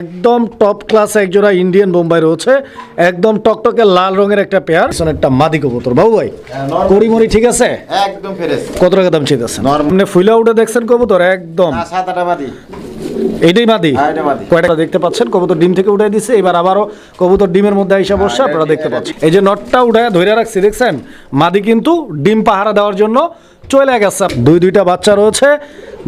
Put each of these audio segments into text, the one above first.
একদম top class একজোড়া Indian Bombay রয়েছে। একদম টকটকে লাল রঙের একটা পেয়ার একটা মাদি কবুতর। বাবু ভাই করিমরি ঠিক আছে? একদম ফ্রেশ কত টাকা দাম Normal. আপনি ফুলে উঠে দেখছেন কবুতর? একদম। না সাত আটা মাদি। এইটাই মাদি? হ্যাঁ, মাদি। কয়টা দেখতে পাচ্ছেন? কবুতর ডিম থেকে উঠে দিছে। এবার আবারও কবুতর ডিমের মধ্যে আইসা বসছে হ্যাঁ, আপনারা দেখতে পাচ্ছেন। এই যে নটটা উঠে ধরে রাখছি দেখছেন? মাদি কিন্তু ডিম পাহারা দেওয়ার জন্য চলে গেছে। দুই দুইটা বাচ্চা রয়েছে।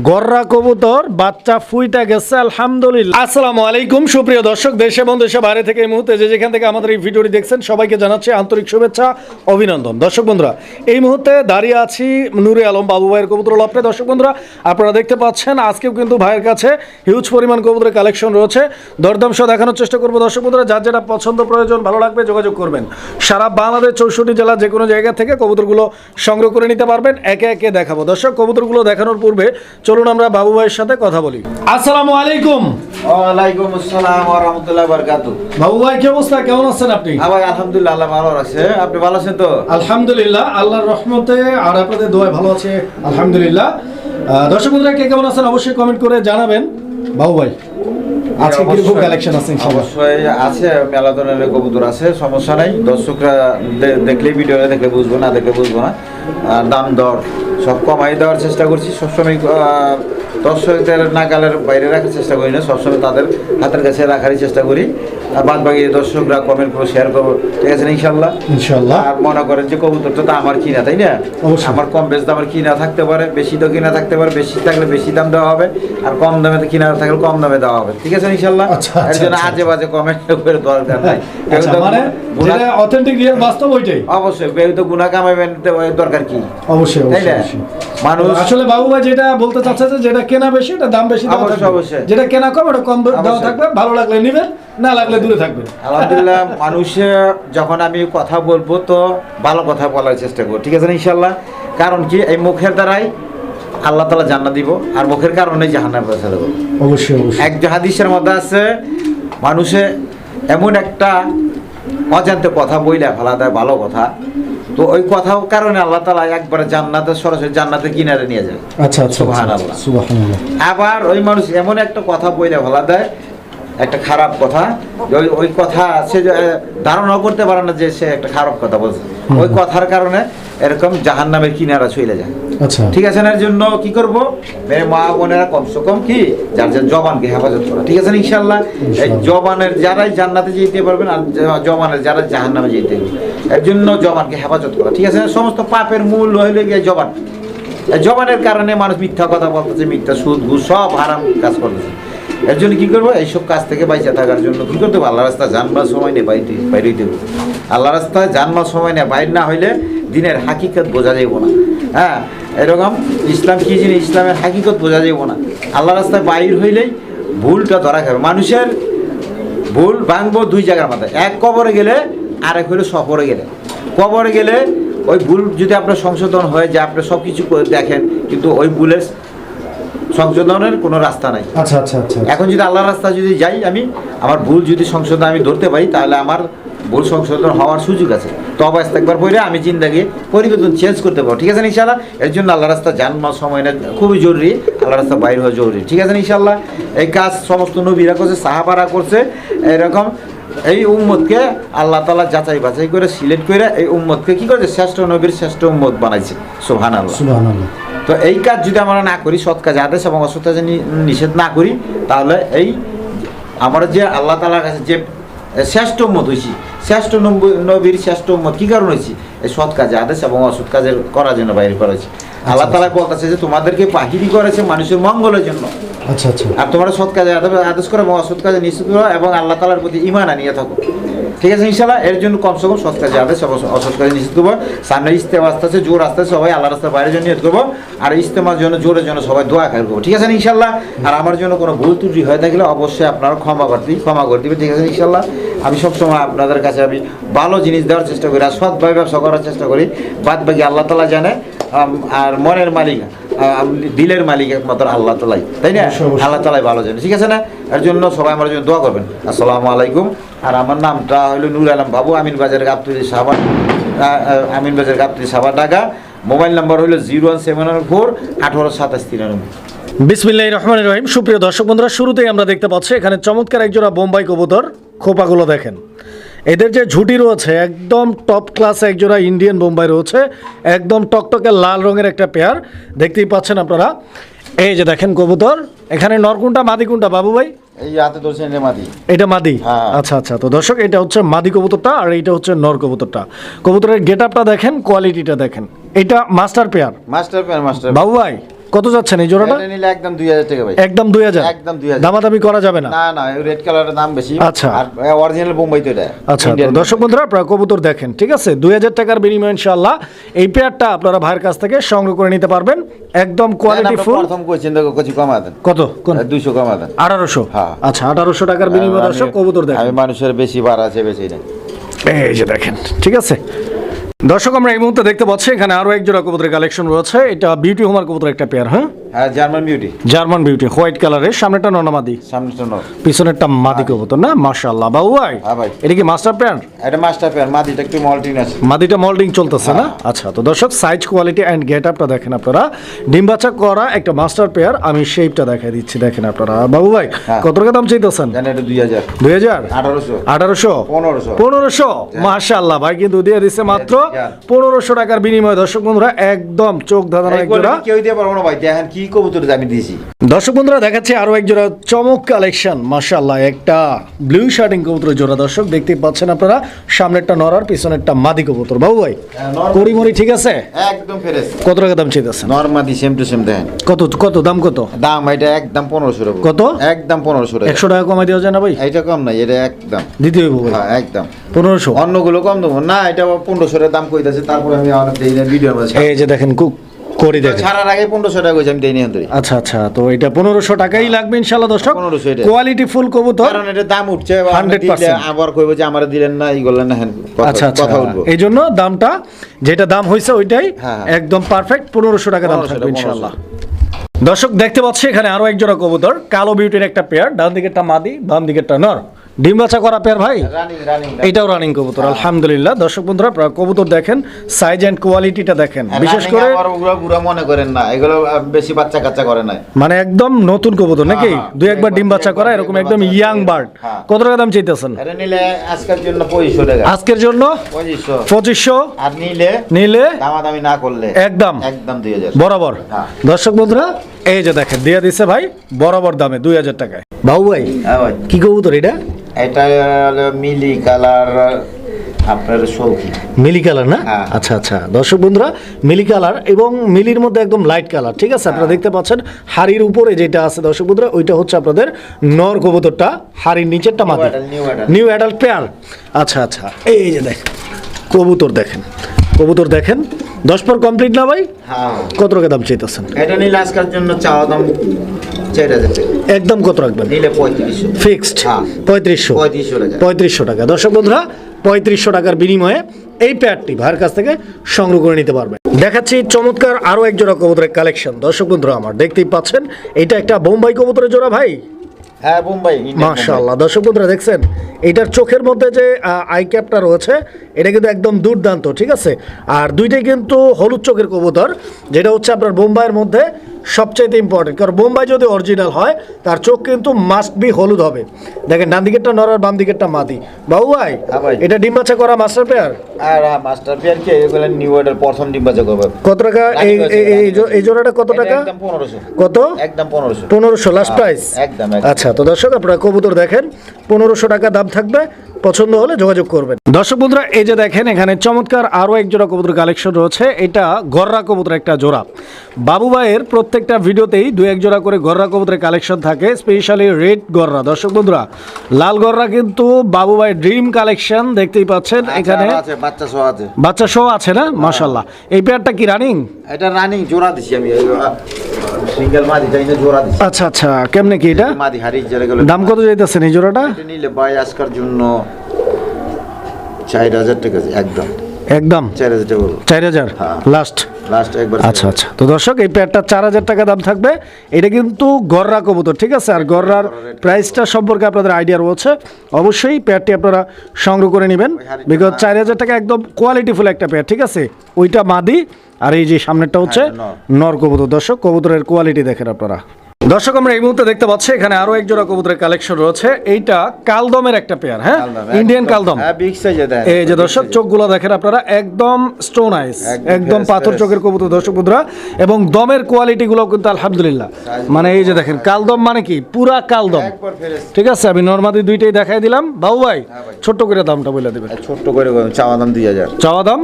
গররা কবুতর বাচ্চা ফুইটা গেছে আলহামদুলিল্লাহ। আসসালামু আলাইকুম সুপ্রিয় দর্শক দেশে এবং দেশে বাইরে থেকে এই মুহূর্তে যে যেখান থেকে আমাদের এই ভিডিওটি দেখছেন সবাইকে জানাচ্ছি আন্তরিক শুভেচ্ছা অভিনন্দন। দর্শক বন্ধুরা এই মুহূর্তে দাঁড়িয়ে আছি নুরে আলম বাবু ভাইয়ের কবুতর লপটে দর্শক বন্ধুরা আপনারা দেখতে পাচ্ছেন আজকেও কিন্তু ভাইয়ের কাছে হিউজ পরিমাণ কবুতরের কালেকশন রয়েছে। দরদাম সহ দেখানোর চেষ্টা করব। দর্শক বন্ধুরা যার যেটা পছন্দ প্রয়োজন ভালো লাগবে যোগাযোগ করবেন। সারা বাংলাদেশ চৌষট্টি জেলা যে কোনো জায়গা থেকে কবুতরগুলো সংগ্রহ করে নিতে পারবেন। একে একে দেখাবো। দর্শক কবুতরগুলো দেখানোর পূর্বে চলুন আমরা বাবু ভাইয়ের সাথে কথা বলি। আসসালামু আলাইকুম। ওয়ালাইকুম আসসালাম ওয়া রাহমাতুল্লাহি ওয়া বারাকাতুহু। বাবু ভাই কি অবস্থা? কেমন আছেন আপনি? হ্যাঁ ভাই আলহামদুলিল্লাহ আল্লাহ ভালো রাখছে আপনি ভালো আছেন তো? আলহামদুলিল্লাহ আল্লাহর রহমতে আর আপনাদের দোয়ায় ভালো আছে আলহামদুলিল্লাহ। দর্শক বন্ধুরা কে কেমন আছেন অবশ্যই কমেন্ট করে জানাবেন। বাবু ভাই আজকে কীরকম কালেকশন আছে অবশ্যই আছে মেলা ধরনের কবুতর আছে সমস্যা নাই। দর্শকরা দেখলে ভিডিও দেখলে বুঝব না দেখলে বুঝব না। দাম দর, সব কমাই দেওয়ার চেষ্টা করছি। সবসময় দর্শকদের নাগালের বাইরে রাখার চেষ্টা করি না, সবসময় তাদের হাতের কাছে রাখারই চেষ্টা করি। আর বাদ বাকি দর্শকরা কমেন্ট করে শেয়ার করব। ঠিক আছে না ইনশাল্লাহ? আর মনে করেন যে কবুতরটা তো আমার কিনা তাই না? আমার কম বেশ দামের কিনা থাকতে পারে বেশি তো কিনা থাকতে পারে বেশি থাকলে বেশি দাম দেওয়া হবে আর কম দামে তো কিনা থাকলে কম দামে দেওয়া হবে। ঠিক আছে ইনশাল্লাহ? আচ্ছা, এর আচ্ছা, জন্য আচ্ছা, আজে বাজে কমেন্ট করে দরকার নাই। মানে গুণা- যেটা অথেন্টিক রিয়েল বাস্তব ওইটাই। অবশ্যই তো গুণা কামাবেন দরকার কি? অবশ্যই তাই না? মানুষ আসলে বাবু ভাই যেটা বলতে চাচ্ছে যে যেটা কেনা বেশি এটা দাম বেশি অবশ্যই, অবশ্যই। যেটা কেনা কম ওটা কম দেওয়া থাকবে ভালো লাগলে নিবেন না লাগলে দূরে থাকবেন। আলহামদুলিল্লাহ মানুষে যখন আমি কথা বলব তো ভালো কথা বলার চেষ্টা করব। ঠিক আছে না ইনশাল্লাহ কারণ কি এই মুখের দ্বারাই আল্লাহ তালা জান্নাত দিব আর মুখের কারণে জাহান্নামে পৌঁছে দেবো। অবশ্যই অবশ্যই। এক হাদিসের মধ্যে আছে মানুষে এমন একটা অজান্তে কথা বইলে ফেলা দেয় ভালো কথা। তো ওই কথার কারণে আল্লাহ তালা একবারে জান্নাতে সরাসরি জান্নাতে কিনারে নিয়ে যায় আচ্ছা আচ্ছা। সুবহানাল্লাহ। সুবহানাল্লাহ। আবার ওই মানুষ এমন একটা কথা বইলে ফেলা দেয় একটা খারাপ কথা। ওই ওই কথা সে ধারণাও করতে পারে না যে সে একটা খারাপ কথা বলছে। ওই কথার কারণে এরকম জাহান্নামের কিনারা চলে যায়। আচ্ছা। ঠিক আছে এর জন্য কি করব? মেরে মা বোনেরা কমসে কম কি? যার যার জবানকে হেফাজত করা। ঠিক আছে ইনশাল্লাহ এই জবানের যারাই জান্নাতে যেতে পারবেন আর জবানের যারা জাহান্নামে যেতে হবে এর জন্য জবানকে হেফাজত করা। ঠিক আছে? সমস্ত পাপের মূল হইলে গিয়ে জবান। জবানের কারণে মানুষ মিথ্যা কথা বলতেছে মিথ্যা সুদ ঘুষ সব হারাম কাজ করতেছে। এর জন্য কি করব? এইসব কাজ থেকে বাইচে থাকার জন্য কি করতে হবে? আল্লাহ রাস্তা জানবার সময় নেই বাইরে বাইরে হইতে হবে। আল্লাহ রাস্তায় জানবার সময় নেই বাইর না হইলে দিনের হাকিকত বোঝা যাইব না। হ্যাঁ এরকম ইসলাম কি জিনিস? ইসলামের হাকিকত বোঝা যাইব না। আল্লাহ রাস্তায় বাইর হইলেই ভুলটা ধরা খাবে। মানুষের ভুল ভাঙবো দুই জায়গার মাথায়। এক কবরে গেলে আরেক হইল সফরে গেলে। কবরে গেলে ওই ভুল যদি আপনার সংশোধন হয়ে যায় আপনি সব কিছু দেখেন, কিন্তু ওই ভুলের সংশোধনের কোনো রাস্তা নাই। আচ্ছা আচ্ছা আচ্ছা এখন যদি আল্লাহর রাস্তা যদি যাই আমি আমার ভুল যদি সংশোধন আমি ধরতে পারি তাহলে আমার ভুল সংশোধন হওয়ার সুযোগ আছে। তবে একবার পরে আমি চিন্তাকে পরিবর্তন চেঞ্জ করতে পারব। ঠিক আছে ইনশাল্লাহ এর জন্য আল্লাহ রাস্তা জানমা সময় না খুবই জরুরি। আল্লাহ রাস্তা বাইর হওয়া জরুরি। ঠিক আছে ইনশাল্লাহ এই কাজ সমস্ত নবীরা করছে সাহাবারা করছে এরকম এই উম্মতকে আল্লাহ তালা যাচাই বাছাই করে সিলেক্ট করে এই উম্মতকে কি করেছে? শ্রেষ্ঠ নবীর শ্রেষ্ঠ উম্মত বানাইছে। সোহান আল্লাহ তো এই কাজ যদি আমরা না করি সৎ কাজে আদেশ এবং অসৎ কাজে নিষেধ না করি তাহলে এই আমরা যে আল্লাহ তালার কাছে যে শ্রেষ্ঠ উম্মত হয়েছি শ্রেষ্ঠ নবীর শ্রেষ্ঠ উম্মত কি কারণ হয়েছি এই সৎ কাজে আদেশ এবং অসৎ কাজের করার জন্য বাইরে করা হয়েছে আল্লাহ তালা বলতেছে যে তোমাদেরকে পাহিরি করেছে মানুষের মঙ্গলের জন্য। আচ্ছা আচ্ছা। আর তোমরা সৎ কাজে আদে- আদেশ করো এবং অসৎ কাজে নিশ্চিত করো এবং আল্লাহ তালার প্রতি ইমান আনিয়ে থাকো। ঠিক আছে ইনশাল্লাহ এর জন্য কমসে কম এবং অসৎ কাজে নিশ্চিত করব সামনে ইস্তেমা আসতে আছে জোর আসতে সবাই আল্লাহ রাস্তার বাইরের জন্য নিয়ত করব আর ইস্তেমার জন্য, জোরের জন্য সবাই দোয়া খাই করব ঠিক আছে ইনশাল্লাহ আর আমার জন্য কোনো ভুল ত্রুটি হয়ে থাকলে অবশ্যই আপনারা ক্ষমা করতে ক্ষমা করে দিবে ঠিক আছে ইনশাল্লাহ আমি সবসময় আপনাদের কাছে আমি ভালো জিনিস দেওয়ার চেষ্টা করি আর সৎভাবে ব্যবসা করার চেষ্টা করি। বাদ বাকি আল্লাহ তালা জানে আর মনের মালিক। দিলের মালিক একমাত্র আল্লাহ তালাই তাই না। আল্লাহ তালাই ভালো জানে ঠিক আছে না? এর জন্য সবাই আমার জন্য দোয়া করবেন। আসসালামু আলাইকুম। আর আমার নামটা হলো নুর আলম বাবু আমিন বাজার গাবতুলি সাবান আমিন বাজার গাবতুলি সাবান ঢাকা। মোবাইল নাম্বার হলো জিরো ওয়ান সেভেন ফোর আঠারো সাতাশ তিরানব্বই। বিসমিল্লাহ রহমান রহিম। সুপ্রিয় দর্শক বন্ধুরা শুরুতেই আমরা দেখতে পাচ্ছি এখানে চমৎকার একজোড়া বোম্বাই কবুতর খোপাগুলো দেখেন। এদের যে ঝুটি রয়েছে একদম টপ ক্লাস একজোড়া ইন্ডিয়ান বোম্বাই রয়েছে একদম টকটকে লাল রঙের একটা পেয়ার দেখতেই পাচ্ছেন আপনারা। এই যে দেখেন কবুতর এখানে নরকুনটা মাদি কোনটা? বাবু ভাই? এই হাতে ধরছেন রে মাদি। এটা মাদি? হ্যাঁ। আচ্ছা আচ্ছা। তো দর্শক এটা হচ্ছে মাদি কবুতরটা আর এইটা হচ্ছে নর কবুতরটা। কবুতরের গেট আপটা দেখেন কোয়ালিটিটা দেখেন। এটা master pair master pan master বাবু ভাই? কত যাচ্ছেন এই জোড়াটা? নিলে একদম দুই হাজার টাকা ভাই। একদম দুই হাজার? একদম 2000 দামাদামি করা যাবে না? না না রেড কালারের দাম বেশি। আচ্ছা। আর অরিজিনাল বোম্বাই তো এটা। আচ্ছা দর্শক বন্ধুরা আপনারা কবুতর দেখেন ঠিক আছে? দুই হাজার টাকার বিনিময়ে ইনশাল্লাহ এই পেয়ারটা আপনারা ভাইয়ের কাছ থেকে সংগ্রহ করে নিতে পারবেন। একদম কোয়ালিটি ফুল প্রথম কইছেন দেখো কিছু কমা দেন। কত? কোন? দুইশো কমা দেন। আঠারোশো? হ্যাঁ। আচ্ছা আঠারোশো টাকার বিনিময়ে দর্শক কবুতর দেখেন। আমি মানুষের বেশি বার আছে বেশি না এই যে দেখেন ঠিক আছে? দর্শক, আমরা এই মুহূর্তে দেখতে পাচ্ছি, এখানে আরও একজোড়া কবুতরের কালেকশন রয়েছে। এটা বিউটি হোমার কবুতরের একটা পেয়ার হ্যাঁ? হ্যাঁ German beauty German beauty white কালারের সামনেটা ননামাদি সামনে তো পিছনেরটা মাদি। কবুতর না? মাশাআল্লাহ হ্যাঁ এটা কি মাস্টার প্যান্ট এটা মাস্টার প্যান মাদিটা একটু আছে। মাদিটা মল্ডিং চলতেছে না? হ্যাঁ। আচ্ছা তো দর্শক সাইজ কোয়ালিটি অ্যান্ড গেট আপটা দেখেন আপনারা। ডিম বাচ্চা করা একটা মাস্টার পেয়ার আমি শেপটা দেখাই দিচ্ছি দেখেন আপনারা। বাবু ভাই হ্যাঁ। কত টাকা দাম চাইতেছেন? দুই হাজার। দুই হাজার? আঠারোশো। আঠারোশো? পনেরোশো। পনেরোশো? ভাই কিন্তু দিয়ে দিচ্ছে মাত্র। পনেরোশো টাকার বিনিময়ে। দর্শক বন্ধুরা একদম চোখ ধাঁধানো কেউ দিতে পারব না ভাই। দেখেন কি কবুতর আমি দিয়েছি। দর্শক বন্ধুরা দেখাচ্ছে আরও এক জোড়া চমক কালেকশন। মাশাল্লাহ একটা ব্লু শার্টিং কবুতরের জোড়া। দর্শক দেখতেই পাচ্ছেন আপনারা সামনেরটা নরার পিছনেরটা মাদি কবুতর। বাবু ভাই হ্যাঁ, নর- ঠিক আছে? একদম ফ্রেশ কত টাকা দাম চাইতেছেন? নর্মাদি সেম টু সেম দেখেন। কত কত দাম কত? দাম এটা একদম পনেরোশো টাকা। কত? একদম পনেরোশো টাকা। একশো টাকা কমাই দেওয়া যায় না ভাই? এটা কম নাই এটা একদম। দিতে হইব ভাই? হ্যাঁ একদম। পনেরোশো? অন্যগুলো কম দেবো। না এটা পনেরোশো টাকা দাম কইতাছে তারপরে আমি অনেক না মধ্যে এই যে দেখেন কু- করি দেখেন। ছাড়ার আগে পনেরোশো টাকা কইছি আমি দেই নি অন্তরে আচ্ছা আচ্ছা তো এটা পনেরোশো টাকাই লাগবে ইনশাল্লাহ দর্শক। 1500 এটা। কোয়ালিটি ফুল কবুতর। কারণ এটা দাম উঠছে 100% আবার কইবো যে আমার দিলেন না ই না আচ্ছা আচ্ছা। এই দামটা যেটা দাম হয়েছে ওইটাই হ্যাঁ। একদম পারফেক্ট পনেরোশো টাকা দাম থাকবে টাকা, ইনশাল্লাহ দর্শক দেখতে পাচ্ছি এখানে আরও এক জোড়া কবুতর কালো বিউটির একটা পেয়ার ডান দিকেরটা মাদি বাম দিকেরটা নর। ডিম বাচ্চা করা পেয়ার ভাই? এটাও রানিং কবুতর আলহামদুলিল্লাহ। দর্শক বন্ধুরা কবুতর দেখেন সাইজ এন্ড কোয়ালিটিটা দেখেন। বিশেষ করে গুড়া মনে করেন না এগুলো বেশি বাচ্চা কাচ্চা করে না মানে একদম নতুন কবুতর নাকি? হ্যাঁ, দুই একবার ডিম বাচ্চা করা এরকম একদম ইয়াং বার্ড হ্যাঁ। কত টাকা দাম চাইতেছেন? নিলে আজকের জন্য পঁচিশশো টাকা। আজকের জন্য? পঁচিশশো। পঁচিশশো? আর নিলে? নিলে? দামাদামি না করলে। একদম। একদম দুই হাজার। বরাবর। হ্যাঁ। দর্শক বন্ধুরা এই যে দেখেন দিয়ে দিচ্ছে ভাই বরাবর দামে দুই হাজার টাকায়। বাবু হ্যাঁ ভাই। কি কবুতর এটা? এটা মিলি কালার আপনার সৌখি মিলি কালার না? হ্যাঁ। আচ্ছা আচ্ছা। দর্শক বন্ধুরা মিলি কালার এবং মিলির মধ্যে একদম লাইট কালার ঠিক আছে? আপনারা দেখতে পাচ্ছেন হাড়ির উপরে যেটা আছে দর্শক বন্ধুরা ওইটা হচ্ছে আপনাদের নর কবুতরটা হাড়ির নিচেরটা adult, নিউ অ্যাডাল্ট পেয়ার আচ্ছা আচ্ছা। এই যে দেখেন কবুতর দেখেন কবুতর দেখেন। দশ পর কমপ্লিট না ভাই? হ্যাঁ। কত টাকা দাম চাইতেছেন? এটা নিলে আজকের জন্য চাওয়া দাম একদম কত রাখবেন? নিলে পঁয়ত্রিশশো। ফিক্সড হ্যাঁ। পঁয়ত্রিশশো? পঁয়ত্রিশশো টাকা। দর্শক বন্ধুরা পঁয়ত্রিশশো টাকার বিনিময়ে এই প্যাডটি ভাইয়ের কাছ থেকে সংগ্রহ করে নিতে পারবেন। দেখাচ্ছি চমৎকার আরও এক জোড়া কবুতরের কালেকশন দর্শক বন্ধুরা আমার দেখতেই পাচ্ছেন এটা একটা বোম্বাই কবুতরের জোড়া ভাই। হ্যাঁ বোম্বাই। মাশাআল্লাহ। দর্শক বন্ধুরা, দেখছেন? এটার চোখের মধ্যে যে আই ক্যাপটা রয়েছে, এটা কিন্তু একদম দুর্দান্ত, ঠিক আছে? আর দুইটাই কিন্তু হলুদ চোখের কবুতর, যেটা হচ্ছে আপনার বোম্বাইয়ের মধ্যে সবচাইতে ইম্পর্টেন্ট কারণ বোম্বাই যদি অরিজিনাল হয় তার চোখ কিন্তু মাস্ট বি হলুদ হবে। দেখেন ডান দিকেরটা নর আর বাম দিকেরটা মাদি। বাবু ভাই হ্যাঁ এটা ডিম বাচ্চা করা মাস্টার পেয়ার আর মাস্টার পেয়ার কি? এগুলো নিউ অর্ডার প্রথম ডিম বাজা করবে। কত টাকা? এই এই- জোড়াটা কত টাকা? একদম পনেরোশো। কত? একদম পনেরোশো। পনেরোশো লাস্ট প্রাইস একদম। আচ্ছা তো দর্শক আপনারা কবুতর দেখেন পনেরোশো টাকা দাম থাকবে। পছন্দ হলে যোগাযোগ করবেন। দর্শক বন্ধুরা এই যে দেখেন এখানে চমৎকার আরও এক জোড়া কবুতর কালেকশন রয়েছে। এটা গররা কবুতর একটা জোড়া। বাবু ভাইয়ের প্রত্যেকটা ভিডিওতেই দু এক জোড়া করে গররা কবুতরের কালেকশন থাকে স্পেশালি রেড গররা। দর্শক বন্ধুরা লাল গররা কিন্তু বাবু ভাই ড্রিম কালেকশন দেখতেই পাচ্ছেন এখানে। আচ্ছা, বাচ্চা সহ আছে। বাচ্চা সহ আছে না? মাশাল্লাহ এই পেয়ারটা কি রানিং এটা রানিং জোড়া দিছি আমি। সিঙ্গেল মাদি তাই জোড়া দিছি। আচ্ছা আচ্ছা। কেমনে কি এটা? মাদি হারিয়ে গেল। দাম কত যাইতেছেন এই জোড়াটা? নিলে ভাই আজকের জন্য চার হাজার টাকা একদম। একদম? চার হাজার হাজার? হ্যাঁ। লাস্ট লাস্ট একবার আচ্ছা আচ্ছা। তো দর্শক এই প্যাডটা চার হাজার টাকা দাম থাকবে। এটা কিন্তু গররা কবুতর ঠিক আছে? আর গররার প্রাইসটা সম্পর্কে আপনাদের আইডিয়া রয়েছে। অবশ্যই প্যাডটি আপনারা সংগ্রহ করে নেবেন। বিকজ চার হাজার টাকা একদম কোয়ালিটিফুল একটা প্যাড ঠিক আছে? ওইটা মাদি আর এই যে সামনেরটা হচ্ছে হ্যাঁ। নর। কবুতর। দর্শক কবুতরের কোয়ালিটি দেখেন আপনারা। দর্শক আমরা এই মুহূর্তে দেখতে পাচ্ছি এখানে আরও এক জোড়া কবুতরের কালেকশন রয়েছে। এইটা কালদমের একটা পেয়ার হ্যাঁ? ইন্ডিয়ান কালদম। হ্যাঁ এই যে দর্শক চোখগুলো দেখেন আপনারা একদম স্টোন আইস একদম পাথর চোখের কবুতর দর্শক বন্ধুরা। এবং দমের কোয়ালিটি গুলো কিন্তু আলহামদুলিল্লাহ। মানে এই যে দেখেন কালদম মানে কি? পুরা কালদম। ঠিক আছে আমি নর্মাদি দুইটাই দেখাই দিলাম। বাবু ভাই হ্যাঁ ছোট্ট করে দামটা বলে দেবেন। ছোট্ট করে চাওয়া দাম দুই হাজার। চাওয়া দাম?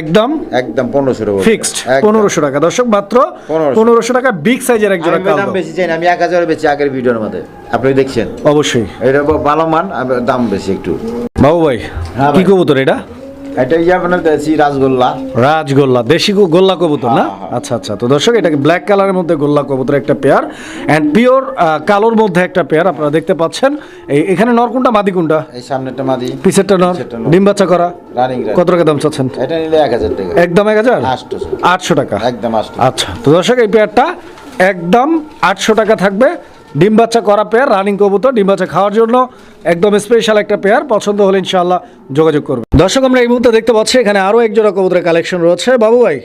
একদম? একদম পনেরোশো টাকা ফিক্সড পনেরোশো টাকা। দর্শক মাত্র পনেরোশো। টাকা বিগ সাইজের এক জোড়া কালদম। বেশি চাই না আমি এক হাজার বেশি আগের ভিডিওর মধ্যে। আপনি দেখছেন? অবশ্যই। এটা ভালো মান দাম বেশি একটু। বাবু ভাই হ্যাঁ কি। কবুতর এটা? এটা ইয়ে আপনার দেশি রাসগোল্লা রাজগোল্লা দেশি গোল্লা কবুতর না? হ্যাঁ, হ্যাঁ। আচ্ছা আচ্ছা। তো দর্শক এটাকে ব্ল্যাক কালারের মধ্যে গোল্লা কবুতর একটা পেয়ার অ্যান্ড পিওর কালোর মধ্যে একটা পেয়ার আপনারা দেখতে পাচ্ছেন। এই এখানে নর কোনটা? মাদি কোনটা? এই সামনেরটা মাদি পিছেরটা নর? ডিম বাচ্চা করা? রানিং কত টাকা দাম চাচ্ছেন? এটা নিলে এক হাজার টাকা। একদম এক হাজার। আটশো টাকা। একদম আসতো আচ্ছা তো দর্শক এই পেয়ারটা একদম আটশো টাকা থাকবে। ডিম বাচ্চা করা পেয়ার রানিং কবুতর, ডিম বাচ্চা খাওয়ার জন্য একদম স্পেশাল একটা পেয়ার পছন্দ হলে ইনশাল্লাহ যোগাযোগ করবে দর্শক, আমরা এই মুহূর্তে দেখতে পাচ্ছি এখানে আরও একজোড়া কবুতরের কালেকশন রয়েছে। বাবু ভাই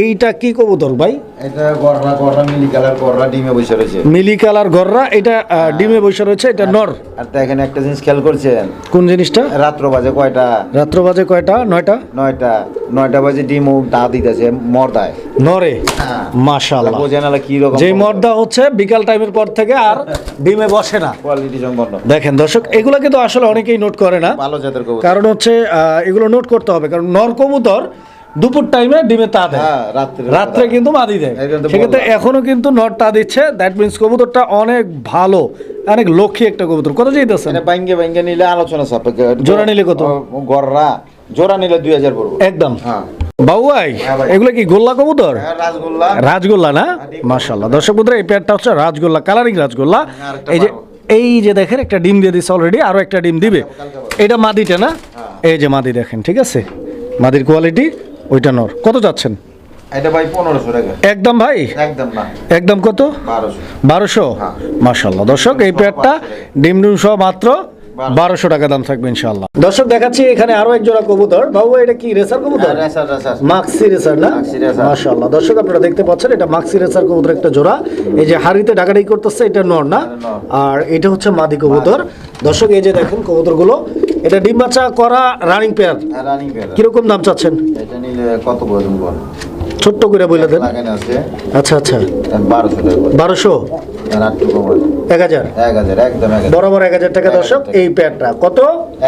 এইটা কি কবুতর ভাই? এটা গররা গররা মিলি কালার গররা ডিমে বসে রয়েছে। মিলি কালার গররা এটা ডিমে বসে রয়েছে এটা নর। আর এখানে একটা জিনিস খেয়াল করছেন? কোন জিনিসটা? রাত্র বাজে কয়টা? রাত্র বাজে কয়টা? নয়টা? নয়টা। নয়টা বাজে ডিম ও দা দিতেছে মর্দায়। নরে? হ্যাঁ। মাশাআল্লাহ। বোঝে না কি রকম যেই মর্দা হচ্ছে বিকাল টাইমের পর থেকে আর ডিমে বসে না। কোয়ালিটি সম্পন্ন। দেখেন দর্শক এগুলো কিন্তু আসলে অনেকেই নোট করে না। ভালো জাতের কবুতর। কারণ হচ্ছে এগুলো নোট করতে হবে। কারণ নর কবুতর দুপুর টাইমে ডিমে তা দেয়। হ্যাঁ রাত্রে কিন্তু মাদি দেয় সেক্ষেত্রে এখনও কিন্তু নট তা দিচ্ছে। দ্যাট মিনস কবুতরটা অনেক ভালো অনেক লক্ষ্মী একটা কবুতর। কত চাইতেছেন? এটা বাইঙ্গে বাইঙ্গে নিলে আলোচনা সাপেক্ষে। জোড়া নিলে কত? গররা জোড়া নিলে দুই হাজার পড়ব। একদম। হ্যাঁ। বাবু ভাই হ্যাঁ এগুলো কি গোল্লা কবুতর? হ্যাঁ, রাজগোল্লা। না? মাশাল্লাহ দর্শক বন্ধুরা এই পেয়ারটা হচ্ছে রাজগোল্লা কালারিং রাজগোল্লা। এই যে এই যে দেখেন একটা ডিম দিয়ে দিচ্ছে অলরেডি আরও একটা ডিম দিবে। এটা মাদিটা না। এই যে মাদি দেখেন ঠিক আছে? মাদির কোয়ালিটি ওইটা নর। কত যাচ্ছেন? এটা ভাই পনেরোশো টাকা। একদম ভাই? একদম না। একদম কত? বারোশো। বারোশো? হ্যাঁ। দর্শক এই পেয়ারটা ডিম ডিম সহ মাত্র বারোশো। টাকা দাম থাকবে ইনশাল্লাহ দর্শক দেখাচ্ছি এখানে আরও এক জোড়া কবুতর। বাবু এটা কি রেসার কবুতর? Racer racer. মাক্সি রেসার না। মাশাআল্লাহ। দর্শক আপনারা দেখতে পাচ্ছেন এটা মাক্সি রেসার কবুতর একটা জোড়া। এই যে হাড়িতে ডাকাডাকি করতেছে এটা নর না? আর এটা হচ্ছে মাদি কবুতর। দর্শক এই যে দেখেন কবুতরগুলো এটা ডিম বাচ্চা করা রানিং পেয়ার রানিং পেয়ার কীরকম দাম চাচ্ছেন? এটা নিলে কত করে তুমি বল? ছোট্ট করে বলে দেন। আচ্ছা আচ্ছা। বারোশো বরাবর এক হাজার টাকা দর্শক এই পেয়ারটা কত?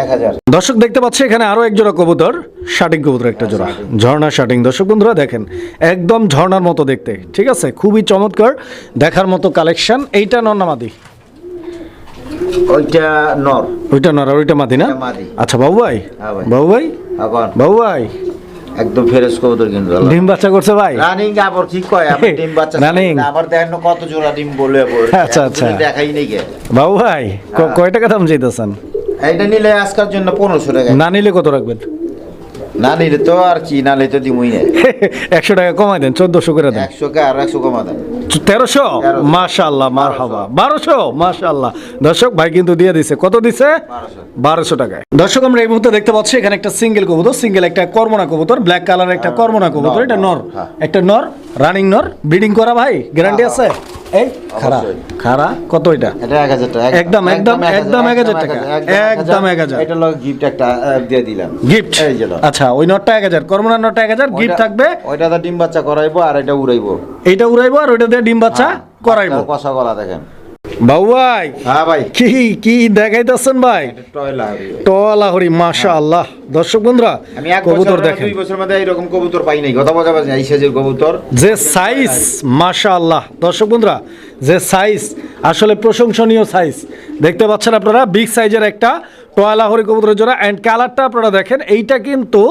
এক হাজার। দর্শক দেখতে পাচ্ছি এখানে আরও এক জোড়া কবুতর শাটিং কবুতর একটা জোড়া। ঝর্ণা শাটিং। দর্শক বন্ধুরা দেখেন একদম ঝর্ণার মতো দেখতে। ঠিক আছে? খুবই চমৎকার দেখার মতো কালেকশন। এইটা নন্নামাদি ওইটা নর। ওইটা নর আর ওইটা মাদি না? আচ্ছা বাবু হ্যাঁ ভাই। বাবু ভাই বাবু ভাই একদম ফেরেস কবুতর কিন্তু ডিম বাচ্চা করছে ভাই? রানিং আবার কি কয়? আপনি ডিম বাচ্চা রানিং। আবার দেখেন কত জোড়া ডিম বলে আচ্ছা, আচ্ছা। দেখাই নেই কে বাবু ভাই হ্যাঁ। কয় টাকা দাম চাইতেছেন? এইটা নিলে আজকের জন্য পনেরোশো টাকা। না নিলে কত রাখবেন? না নিলে তো আর কি না নিলে তো দিমই না। একশো টাকা কমাই দেন চোদ্দশো করে দেন। একশো কে আর একশো কমা দেন। তেরোশো? 1300 মাশাল্লাহ মার হাবা বারোশো? মাশাল্লাহ দর্শক ভাই কিন্তু দিয়ে দিছে। কত দিছে? বারোশো। টাকায়। দর্শক আমরা এই মুহূর্তে দেখতে পাচ্ছি এখানে একটা সিঙ্গেল কবুতর সিঙ্গেল একটা কর্মনা কবুতর ব্ল্যাক কালার একটা কর্মনা কবুতর। এটা নর হ্যাঁ। একটা নর। রানিং নর ব্রিডিং করা ভাই? গ্যারান্টি আছে? এই খারা খারা কত এটা? এটা এক হাজার টাকা একদম, একদম, একদম এক হাজার টাকা। একদম এক হাজার। এটা লোক গিফট একটা দিয়ে দিলাম। গিফট এই যে আচ্ছা ওই নটটা এক হাজার। কর্মনা নটটা এক হাজার গিফট থাকবে? ওইটা দা ডিম বাচ্চা করাইবো আর এটা উড়াইবো। এইটা উড়াইবো আর ওইটা দিয়ে ডিম বাচ্চা হ্যাঁ, করাইবো। কষা গলা দেখেন। বাবু ভাই হ্যাঁ ভাই। কি কি দেখাইতেছেন ভাই? টলাহরি মাশা আল্লাহ দর্শক বন্ধুরা আমি এক কবুতর দেখেন। দুই বছর মধ্যে এইরকম কবুতর পাই নাই কথা বলা এই সাইজের কবুতর। যে সাইজ মাশা আল্লাহ দর্শক বন্ধুরা যে সাইজ আসলে প্রশংসনীয় সাইজ দেখতে পাচ্ছেন আপনারা বিগ সাইজের একটা টয়লা হরি কবুতরের জোড়া। অ্যান্ড কালারটা আপনারা দেখেন এইটা কিন্তু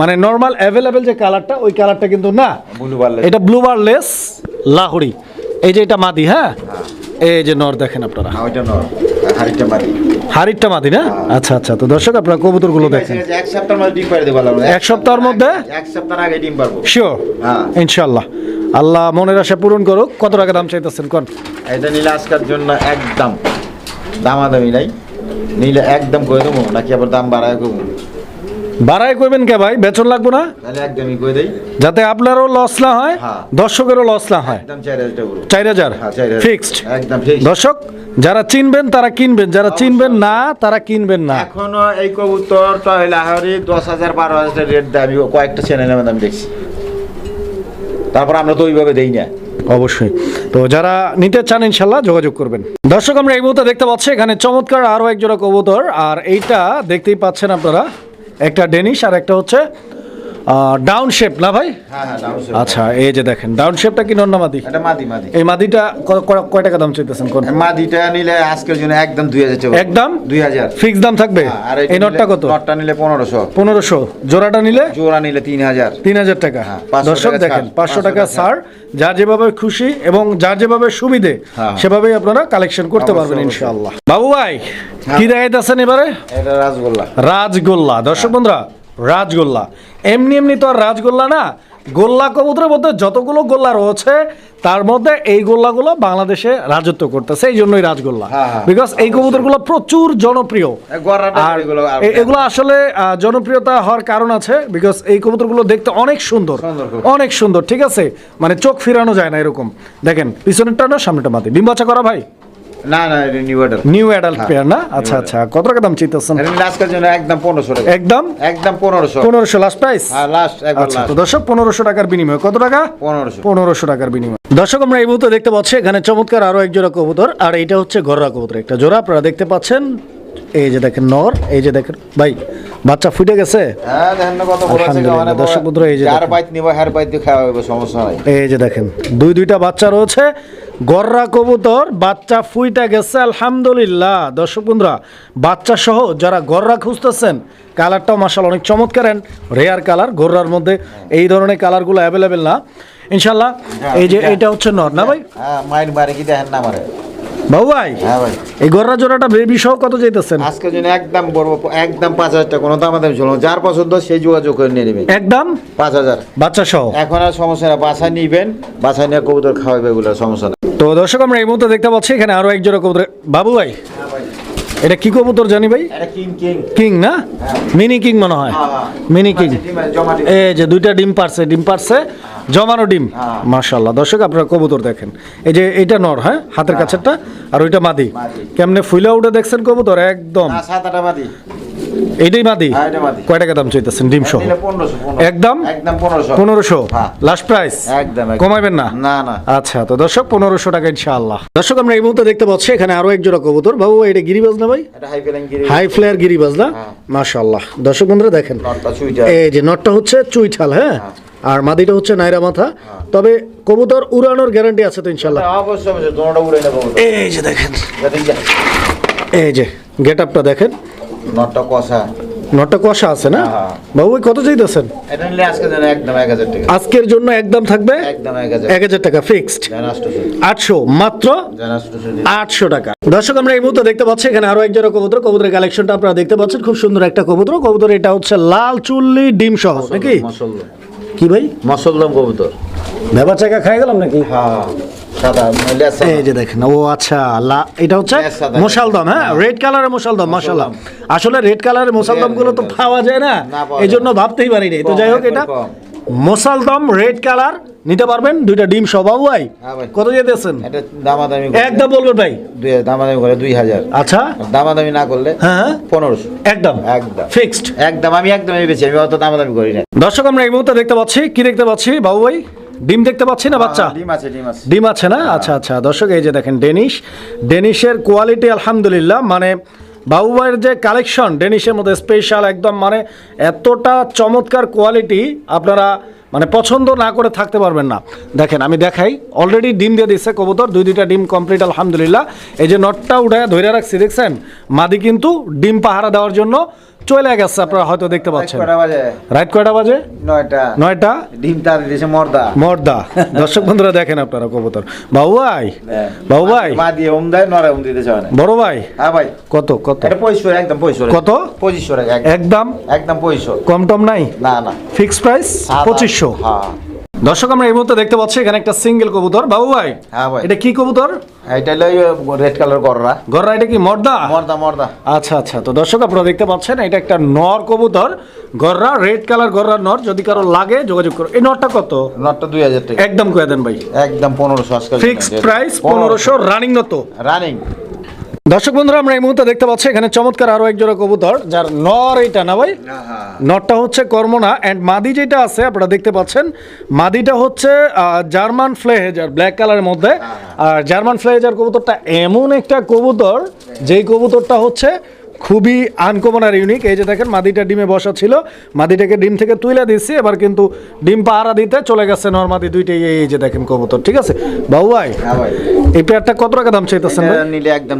মানে নর্মাল অ্যাভেলেবেল যে কালারটা ওই কালারটা কিন্তু না। এটা ব্লু বারলেস লাহরি। এই যে এটা মাদি হ্যাঁ। এই যে নর দেখেন আপনারা। হ্যাঁ ওইটা নর। হাড়িটা মারি হাড়িরটা মাদি না? আচ্ছা আচ্ছা। তো দর্শক আপনারা কবুতরগুলো দেখেন। এক সপ্তাহের মধ্যে ডিম পাড়ে দেবো এক সপ্তাহের মধ্যে? এক সপ্তাহ আগে ডিম পারব শিওর হ্যাঁ। ইনশাল্লাহ আল্লাহ মনের আশা পূরণ করুক। কত টাকা দাম চাইতেছেন? কোন? এটা নিলে আজকের জন্য একদম দামাদামি নাই। নিলে একদম করে দেবো নাকি আবার দাম বাড়ায় করব বাড়াই করবেন কে ভাই? বেতন লাগবো না? তাহলে একদমই কই দেই। যাতে আপনারও লস না হয় হ্যাঁ। দর্শকেরও লস না হয়। একদম চার হাজার হ্যাঁ, ফিক্সড একদম fixed। দর্শক যারা চিনবেন তারা কিনবেন। যারা চিনবেন না তারা কিনবেন না। এখনও এই কবুতর টয়লাহারি দশ হাজার বারো হাজার রেট দেয় আমি কয়েকটা চ্যানেলের মধ্যে আমি দেখছি। তারপর আমরা তো ওইভাবে দেই না। অবশ্যই। তো যারা নিতে চান ইনশাল্লাহ যোগাযোগ করবেন। দর্শক আমরা এই মুহূর্তে দেখতে পাচ্ছি এখানে চমৎকার আরও এক জোড়া কবুতর। আর এইটা দেখতেই পাচ্ছেন আপনারা। একটা ডেনিশ আর একটা হচ্ছে ডাউন শেপ না ভাই? হ্যাঁ হ্যাঁ। আচ্ছা এই যে দেখেন ডাউন শেপটা কি নন্না মাদি? এটা মাদি মাদি। এই মাদিটা কয় টাকা দাম চাইতেছেন কোন? মাদিটা নিলে আজকের জন্য একদম দুই হাজার টাকা একদম? দুই হাজার। ফিক্স দাম থাকবে? হ্যাঁ, এই নটটা কত? নটটা নিলে পনেরোশো। পনেরোশো। জোড়াটা নিলে? জোড়া নিলে তিন হাজার। তিন হাজার টাকা। 500 দর্শক দেখেন পাঁচশো 500 টাকা ছাড় যার যেভাবে খুশি এবং যার যেভাবে সুবিধে। সেভাবেই আপনারা কালেকশন করতে পারবেন। ইনশাআল্লাহ। বাবু ভাই। কি দেখাইতেছেন এবারে? এটা রাসগোল্লা রাজগোল্লা। দর্শক বন্ধুরা রাজগোল্লা। এমনি এমনি তো আর রাজগোল্লা না গোল্লা কবুতরের মধ্যে যতগুলো গোল্লা রয়েছে তার মধ্যে এই গোল্লাগুলো বাংলাদেশে রাজত্ব করতেছে এই জন্যই রাজগোল্লা। হ্যাঁ, হ্যাঁ। বিকজ এই কবুতরগুলো প্রচুর জনপ্রিয়। আর এগুলো আসলে জনপ্রিয়তা হওয়ার কারণ আছে বিকজ এই কবুতরগুলো দেখতে অনেক সুন্দর। অনেক সুন্দর ঠিক আছে? মানে চোখ ফিরানো যায় না এরকম। দেখেন পিছনেরটা না সামনেটা মাতি ডিম বাচ্চা করা ভাই। না না এটা নিউ নিউ অ্যাডাল্ট পেয়ার না? আচ্ছা আচ্ছা কত টাকা দাম চাইতেছেন? আজকের জন্য একদম পনেরোশো টাকা। একদম? একদম লাস্ট প্রাইস হ্যাঁ লাস্ট একবার আচ্ছা তো দর্শক পনেরোশো টাকার বিনিময়ে কত টাকা? টাকার বিনিময়। দর্শক আমরা এই মুহূর্তে দেখতে পাচ্ছি এখানে চমৎকার আরও এক জোড়া কবুতর আর এটা হচ্ছে ঘররা কবুতর। একটা জোড়া আপনারা দেখতে পাচ্ছেন এই যে দেখেন নর এই যে দেখেন ভাই বাচ্চা ফুটে গেছে? হ্যাঁ দর্শক বন্ধুরা, এই যে দেখেন। এই যে দুই দুইটা বাচ্চা রয়েছে গররা কবুতর বাচ্চা ফুইটা গেছে আলহামদুলিল্লাহ। দর্শক বন্ধুরা বাচ্চা সহ যারা গররা খুঁজতেছেন কালারটাও মাসাল অনেক চমৎকার রেয়ার কালার গররার মধ্যে এই ধরনের কালারগুলো অ্যাভেলেবেল না। ইনশাল্লাহ এই যে এটা হচ্ছে নর না ভাই? হ্যাঁ মারে কি দেখেন না মারে বাবু ভাই হ্যাঁ ভাই। এই গররা জোড়াটা বেবি সহ কত যেতেছেন আজকের জন্য একদম বড় একদম পাঁচ হাজার টাকা কোনো দাম দাম চলো যার পছন্দ সেই যোগাযোগ করে নিয়ে নেবেন একদম পাঁচ হাজার। বাচ্চা সহ? এখন আর সমস্যা না বাসায় নিবেন বাসায় নিয়ে কবুতর খাওয়াবে এগুলো সমস্যা না তো দর্শক আমরা এই মুহূর্তে দেখতে পাচ্ছি এখানে আরও এক জোড়া কবুতর। বাবু ভাই এটা কি কবুতর জানি ভাই? কিং না? মিনি কিং মনে হয়। হ্যাঁ, হ্যাঁ। মিনি কিং এই যে দুইটা ডিম পারছে ডিম পারছে। জমানো ডিম। হ্যাঁ। মাশাল্লাহ দর্শক আপনারা কবুতর দেখেন। এই যে এটা নর হ্যাঁ? হাতের কাছেরটা? আর ওইটা মাদি। কেমনে ফুলে উঠে দেখছেন কবুতর? একদম। সাত আটা বাদি এইটাই মাদি হ্যাঁ। কয় টাকা দাম চাইতেছেন? ডিম সহ। একদম? একদম পনেরোশো। হ্যাঁ। Last price. কমাইবেন না? না না। আচ্ছা তো দর্শক পনেরোশো টাকা ইনশাআল্লাহ। দর্শক আমরা এই মুহূর্তে দেখতে পাচ্ছি এখানে আরও এক জোড়া কবুতর। বাবু এটা গিরিবাজ না ভাই? এটা হাই ফেলেন গিরি হাই ফ্লেয়ার গিরিবাজ না হ্যাঁ। মাশাআল্লাহ। দর্শক বন্ধুরা দেখেন। এই যে নটটা হচ্ছে চুইঠাল হ্যাঁ? আর মাদিটা হচ্ছে নাইরা মাথা। তবে কবুতর উড়ানোর গ্যারান্টি আছে তো নেব। এই যে দেখেন। এই যে গেট আপটা দেখেন। নটটা কষা। নটটা কষা আছে না? হ্যাঁ। বাবু কত চাইতেছেন? এটা নিলে আজকে যেন একদম এক হাজার টাকা। আজকের জন্য একদম থাকবে? একদম এক হাজার। টাকা ফিক্সড জানাষ্টশো আটশো মাত্র জানাষ্টশো আটশো টাকা। দর্শক আমরা এই মুহূর্তে দেখতে পাচ্ছি এখানে আরও এক জোড়া কবুতর। কবুতরের কালেকশনটা আপনারা দেখতে পাচ্ছেন। খুব সুন্দর একটা কবুতর। কবুতর এটা হচ্ছে লাল চুল্লি ডিম সহ নাকি? কি ভাই? মসলদম কবুতর। ভেবা চাকা খাই গেলাম নাকি? হ্যাঁ এই যে দেখেন ও আচ্ছা লা এটা হচ্ছে মশালদম হ্যাঁ? রেড কালারের মশালদম আসলে রেড কালারের মশালদমগুলো তো. পাওয়া যায় না এই জন্য ভাবতেই পারি নাই তো যাই হোক এটা মশালদম রেড কালার নিতে পারবেন দুইটা ডিম ভাই হ্যাঁ কত যেতেছেন দামাদামি একদম বলবেন ভাই। দামাদামি করে দুই হাজার। আচ্ছা। দামাদামি না করলে হ্যাঁ পনেরোশো। একদম। একদম। ফিক্সড। একদম আমি একদমই বেশি আমি অত দামাদামি করি না। দর্শক আমরা এই মুহূর্তে দেখতে পাচ্ছি কি দেখতে পাচ্ছি বাবু ভাই? ডিম দেখতে পাচ্ছি না বাচ্চা? হ্যাঁ, ডিম আছে ডিম আছে। ডিম আছে না? আচ্ছা আচ্ছা। দর্শক এই যে দেখেন ডেনিশ। ডেনিশের কোয়ালিটি আলহামদুলিল্লাহ মানে বাবুভাইয়ের যে কালেকশন ডেনিশের মধ্যে স্পেশাল একদম মানে এতটা চমৎকার কোয়ালিটি আপনারা মানে পছন্দ না করে থাকতে পারবেন না। দেখেন আমি দেখাই। অলরেডি ডিম দিয়ে দিচ্ছে কবুতর দুই দুইটা ডিম কমপ্লিট আলহামদুলিল্লাহ। এই যে নটটা উঠে ধরে রাখছি দেখছেন? মাদি কিন্তু ডিম পাহারা দেওয়ার জন্য চলে গেছে আপনারা হয়তো দেখতে পাচ্ছেন। রাত কয়টা বাজে? নয়টা। নয়টা? ডিম তার দিয়েছে মর্দা। মর্দা। দর্শক বন্ধুরা দেখেন আপনারা কবুতর। বাবু ভাই হ্যাঁ। বাবু ভাই। মা দিয়ে ওম দেয় নরে ওম দিতে চায় বড় ভাই? হ্যাঁ ভাই। কত কত? এটা পঁচিশশো একদম পঁচিশশো। কত? পঁচিশশো একদম। একদম? পঁচিশশো। কম টম নাই? না না। ফিক্স প্রাইস পঁচিশশো। হ্যাঁ। দর্শক আমরা এই মুহূর্তে দেখতে পাচ্ছি এখানে একটা সিঙ্গেল কবুতর। বাবু ভাই হ্যাঁ ভাই। এটা কি কবুতর? এটা হলো রেড কালার কররা গররা। এটা কি মর্দা? মর্দা মর্দা। আচ্ছা আচ্ছা। তো দর্শক আপনারা দেখতে পাচ্ছেন এটা একটা নর কবুতর। গররা রেড কালার গররা নর। যদি কারও লাগে যোগাযোগ করো এই নরটা কত? নটটা দুই হাজার টাকা। একদম কয়ে দেন ভাই। একদম পনেরোশো আজকাল। ফিক্সড প্রাইস পনেরোশো। রানিং নত। রানিং দর্শক বন্ধুরা আমরা এই মুহূর্তে দেখতে পাচ্ছি এখানে চমৎকার আরও এক জোড়া কবুতর যার নর এইটা না ভাই? নরটা হচ্ছে কর্মনা অ্যান্ড মাদি যেটা আছে আপনারা দেখতে পাচ্ছেন মাদিটা হচ্ছে আহ, জার্মান ফ্লেহেজার ব্ল্যাক কালারের মধ্যে। আর জার্মান ফ্লেহেজার কবুতরটা এমন একটা কবুতর যেই কবুতরটা হচ্ছে খুবই আনকমন আর ইউনিক এই যে দেখেন মাদিটা ডিমে বসা ছিল। মাদিটাকে ডিম থেকে তুলে দিচ্ছি এবার কিন্তু ডিম পাহারা দিতে চলে গেছে নর্মাদি দুইটাই। এই যে দেখেন কবুতর ঠিক আছে? বাবু ভাই হ্যাঁ এই পেয়ারটা কত টাকা দাম চাইতেছেন ভাই? নিলে একদম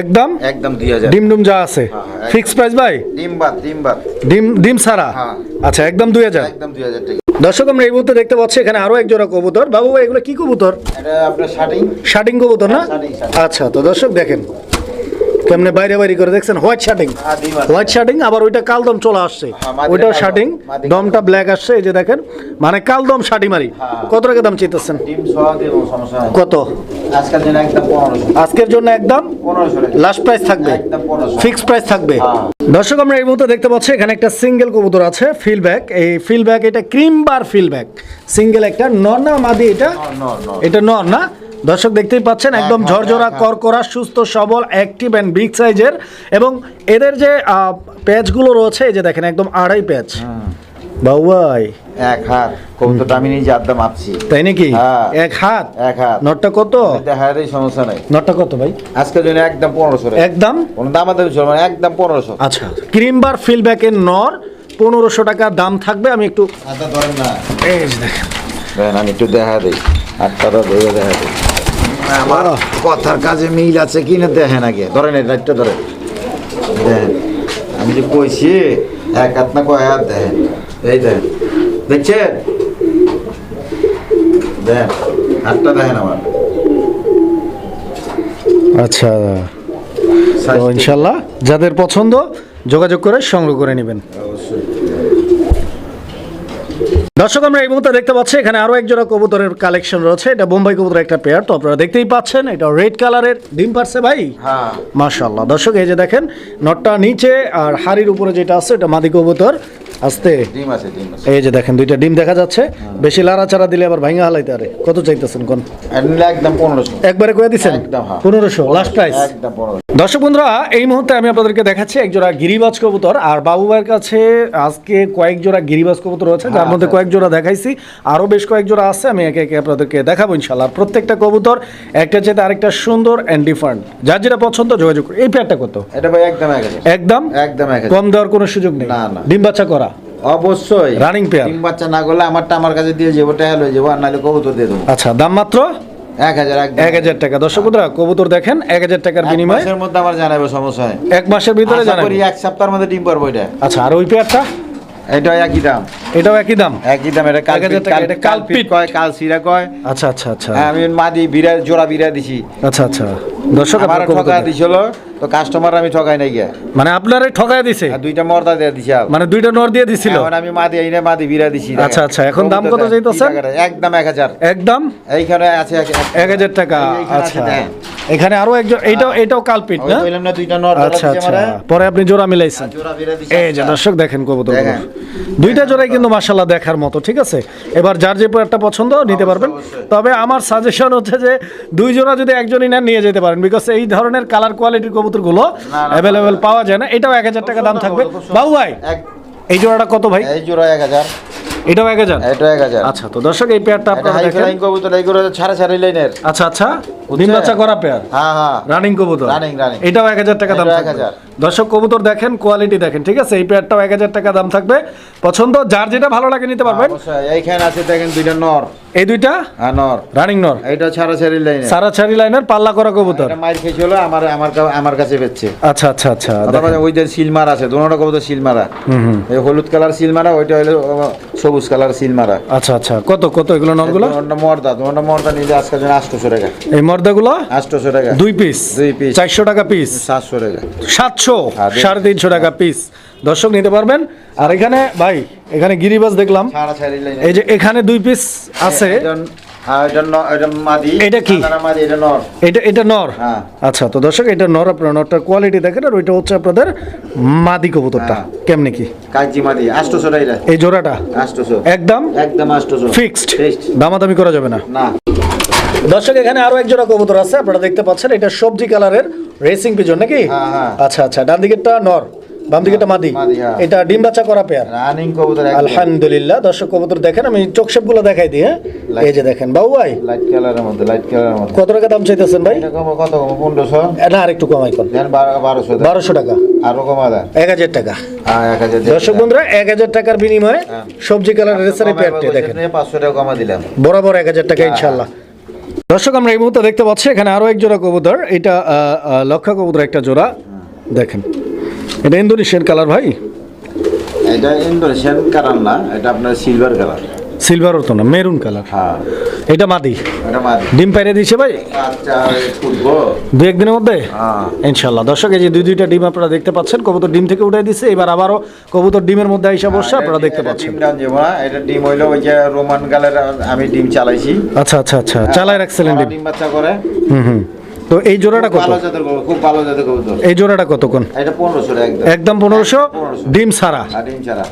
একদম? একদম ডিম ডুম যা আছে। হ্যাঁ, ফিক্স প্রাইস ভাই? ডিম বাদ ডিম বাদ। ডিম ডিম সারা হ্যাঁ। আচ্ছা একদম দুই হাজার। একদম দুই হাজার টাকা। দর্শক আমরা এই মুহূর্তে দেখতে পাচ্ছি এখানে আরও এক জোড়া কবুতর। বাবু ভাই এগুলো কি কবুতর? এটা আপনার শার্টিং শার্টিং কবুতর না। আচ্ছা তো দর্শক দেখেন। কেমনে বাইরে বাইরে করে দেখছেন? হোয়াইট শার্টিং হ্যাঁ। হোয়াইট শার্টিং আবার ওইটা কালদম চলে আসছে। হ্যাঁ, ওইটাও শার্টিং দমটা ব্ল্যাক আসছে এই যে দেখেন। মানে কালদম শার্টি মারি। হ্যাঁ। কত টাকা দাম চাইতেছেন? কত? আজকের জন্য একদম লাস্ট প্রাইস থাকবে। ফিক্সড প্রাইস থাকবে। হ্যাঁ। দর্শক আমরা এই মুহূর্তে দেখতে পাচ্ছি এখানে একটা সিঙ্গেল কবুতর আছে ফিল ব্যাক এই ফিল ব্যাক এটা cream bar fill back single একটা নর না মাদি এটা। এটা নর না? দর্শক দেখতেই পাচ্ছেন একদম হ্যাঁ, ঝরঝরা হ্যাঁ। করকরা সুস্থ সবল অ্যাক্টিভ অ্যান্ড বিগ সাইজের এবং এদের যে প্যাচগুলো রয়েছে এই যে দেখেন একদম আড়াই প্যাচ বাবু ভাই এক হাত। কবুতরটা আমি নিজে আড্ডা মাপছি। তাই নাকি। এক হাত। এক হাত? নটটা কত? দেখার সমস্যা নাই। নটটা কত ভাই? আজকের জন্য একদম পনেরোশো একদম? কোনো দাম আমাদের চলবে না একদম পনেরোশো। আচ্ছা ক্রিম বার ফিল নর পনেরোশো টাকা দাম থাকবে। আমি একটু আচ্ছা ধরেন না। এই দেখেন। আমি একটু দেখা দিই। আটটাটা ধরে দেখা দিই। আমার কথার কাজে মিল আছে কি না দেখেন আগে। ধরেন এটা একটা ধরেন। দেখেন আমি যে কইছি এক হাত না কয় হাত দেখেন। এই দেখছেন? দেখেন হাতটা দেখেন আমার। আচ্ছা। তো ইনশাল্লাহ যাদের পছন্দ যোগাযোগ করে সংগ্রহ করে নেবেন। দর্শক আমরা এই মুহূর্তে দেখতে পাচ্ছি এখানে আরও এক জোড়া কবুতরের কালেকশন রয়েছে। এটা বোম্বাই কবুতরের একটা পেয়ার তো আপনারা দেখতেই পাচ্ছেন এটা রেড কালারের ডিম পারছে ভাই? হ্যাঁ। মাশাল্লাহ দর্শক এই যে দেখেন নটটা নিচে আর হাড়ির উপরে যেটা আছে এটা মাদি কবুতর। আস্তে? ডিম আছে ডিম আছে। এই যে দেখেন দুইটা ডিম দেখা যাচ্ছে। বেশি লাড়াচাড়া দিলে আবার ভাঙা হালাইতে আরে। কত চাইতেছেন কোন? একদম পনেরোশো। একবারে কয়ে দিচ্ছেন একদম, হ্যাঁ। পনেরোশো লাস্ট প্রাইস একদম পনেরোশো। দর্শক বন্ধুরা এই মুহূর্তে আমি আপনাদেরকে দেখাচ্ছি এক জোড়া গিরিবাজ কবুতর আর বাবু ভাইয়ের কাছে আজকে কয়েক জোড়া গিরিবাজ কবুতর আছে যার হ্যাঁ, মধ্যে কয়েক জোড়া দেখাইছি আরও বেশ কয়েক জোড়া আছে আমি একে একে আপনাদেরকে দেখাবো ইনশাল্লাহ প্রত্যেকটা কবুতর একটা চেয়ে আরেকটা সুন্দর অ্যান্ড ডিফারেন্ট যার যেটা পছন্দ যোগাযোগ করুন। এই পেয়ারটা কত? এটা ভাই একদম একদম? একদম কম দেওয়ার কোনো সুযোগ নেই। ডিম বাচ্চা করা? অবশ্যই। Running pair। ডিম বাচ্চা না করলে আমারটা আমার কাছে দিয়ে যাব টাকা লয়ে যাব আর নাহলে কবুতর দিয়ে দেবো। আচ্ছা দাম মাত্র? এক হাজার টাকা। দর্শক বন্ধুরা কবুতর দেখেন এক হাজার টাকার বিনিময়ে মাসের মধ্যে আমার জানাব সমস্যা এক মাসের ভিতরে আশা এক সপ্তাহের মধ্যে ডিম পারব এটা। আচ্ছা আর ওই পেয়ারটা? এটা একই দাম। এটাও একই দাম? একই দাম এটা কালপিট। কয় কয়? আচ্ছা আচ্ছা আচ্ছা। হ্যাঁ, আমি মাদি বিরা জোড়া বিরা দিছি। আচ্ছা আচ্ছা। দর্শক আমার ঠকা দিছিল তো কাস্টমার আমি ঠকাই নাই গিয়া মানে আপনারে ঠকায় দিছে? দুইটা মর্দা দিয়ে দিছি মানে দুইটা নর দিয়ে দিছিল? এখন আমি মাদি আইনে মাদি বিরা দিছি আচ্ছা, আচ্ছা, এখন দাম কত দেয়? একদম এক হাজার। একদম? এইখানে আছে এক- এক- এক হাজার টাকা আচ্ছা। এখানে আরও একজন এইটাও এটাও কালপিট না? কইলাম না দুইটা নর আচ্ছা আচ্ছা। পরে আপনি জোড়া মিলাইছেন। জোড়া বিরা দিছি এই যে দর্শক দেখেন কবুতর। দুইটা জোড়াই কিন্তু মাশাল্লাহ দেখার মতো ঠিক আছে? এবার যার যে একটা পছন্দ নিতে পারবেন। তবে আমার সাজেশন হচ্ছে যে দুই জোড়া যদি একজনই নেন নিয়ে যেতে পারেন। বিকজ এই ধরনের কালার কোয়ালিটির কবুতরগুলো অ্যাভেলেবেল পাওয়া যায় না। এটাও এক হাজার টাকা দাম থাকবে। বাবু ভাই এই জোড়াটা কত ভাই? এই জোড়া এক হাজার। এটাও এক হাজার? এটা এক হাজার। আচ্ছা তো দর্শক এই পেয়ারটা আপনারা দেখেন। ফ্লাইং কবুতর ছাড়া লাইনের আচ্ছা আচ্ছা। ডিম বাচ্চা করা পেয়ার হ্যাঁ হ্যাঁ। রানিং কবুতর? Running, running। এটাও এক হাজার টাকা দাম থাকবে। 1000 দর্শক কবুতর দেখেন কোয়ালিটি দেখেন ঠিক আছে? এই পেয়ারটাও এক হাজার টাকা দাম থাকবে। পছন্দ যার যেটা ভালো লাগে নিতে হ্যাঁ, পারবেন। এইখানে আছে দেখেন দুইটা নর। এই দুইটা? হ্যাঁ, নর। রানিং নর। এইটা ছাড়া ছাড়ি লাইন সারা ছাড়ি লাইনের পাল্লা করা কবুতর। এটা মাইর হলো আমার আমার আমার কাছে বেচছে। আচ্ছা আচ্ছা আচ্ছা ওই যে সিলমার আছে দুটো কবুতর সিলমারা। হুম এই হলুদ কালার সিলমারা ওইটা হলো সবুজ কালার সিলমারা। আচ্ছা আচ্ছা। কত কত এগুলো নরগুলো? দুটো মর্দা দুটো মর্দা নিলে আজকের জন্য 800 টাকা। এই মর্দাগুলো? 800 টাকা। দুই পিস দুই পিস 400 টাকা পিস 700 টাকা। 700 তিনশো সাড়ে তিনশো টাকা পিস দর্শক নিতে পারবেন। আর এখানে ভাই এখানে গিরিবাস দেখলাম। এই যে এখানে দুই পিস আছে। আচ্ছা তো দর্শক এটা নর আপনার কোয়ালিটি দেখেন আর ওইটা হচ্ছে আপনাদের মাদি কবুতরটা। কি? মাদি এই জোড়াটা? একদম? ফিক্সড দামাদামি করা যাবে না। দর্শক এখানে আরও এক জোড়া কবুতর আছে আপনারা দেখতে পাচ্ছেন এটা সবজি কালারের রেসিং পিজন নাকি? হ্যাঁ, হ্যাঁ। আচ্ছা আচ্ছা ডান দিকেরটা নর বাম দিকেরটা মাদি। মাদি, হ্যাঁ। এটা ডিম বাচ্চা করা পেয়ার রানিং কবুতর আলহামদুলিল্লাহ দর্শক কবুতর দেখেন আমি চোখ শেপগুলো দেখাই দিই হ্যাঁ। এই যে দেখেন বাবু ভাই। লাইট কালারের মধ্যে লাইট কালারের মধ্যে। কত টাকা দাম চাইতেছেন ভাই? এটা কম কত কম পনেরোশো? এ, না আর একটু কমাই কর। বারোশো টাকা। আরও কমা দেন। এক হাজার টাকা। হ্যাঁ। দর্শক বন্ধুরা এক হাজার টাকার বিনিময়ে হ্যাঁ। সবজি কালার রেসারি পেয়ারটি দেখেন। যেটা পাঁচশো টাকা কমা দিলাম। বরাবর এক হাজার টাকা হ্যাঁ, ইনশাল্লাহ। দর্শক, আমরা এই মুহূর্তে দেখতে পাচ্ছি এখানে আরও এক জোড়া কবুতর। এটা লক্ষা কবুতর একটা জোড়া। দেখেন। এটা ইন্দোনেশিয়ান কালার ভাই? এটা ইন্দোনেশিয়ান কালার না, এটা আপনার সিলভার কালার। সিলভারও তো না মেরুন কালার হ্যাঁ। এটা মাদি। এটা মাদি। ডিম পাইরে দিছে ভাই? ফুটবো। দু একদিনের মধ্যে? হ্যাঁ। ইনশাল্লাহ। দর্শক এই যে দুই দুইটা ডিম আপনারা দেখতে পাচ্ছেন কবুতর ডিম থেকে উঠে দিচ্ছে এবার আবারও কবুতর ডিমের মধ্যে আইসা বসছে আপনারা দেখতে পাচ্ছেন। এটা ডিম হইল ওই যে রোমান গালের আমি ডিম চালাইছি। আচ্ছা আচ্ছা আচ্ছা। চালায় রাখছিলেন ডিম। বাচ্চা করে। হুম হুম। তো এই জোড়াটা কত? খুব ভালো জাতের কবুতর। এই জোড়াটা কত কোন? এটা পনেরোশো একদম। একদম পনেরোশো। ডিম ছাড়া। ডিম ছাড়া।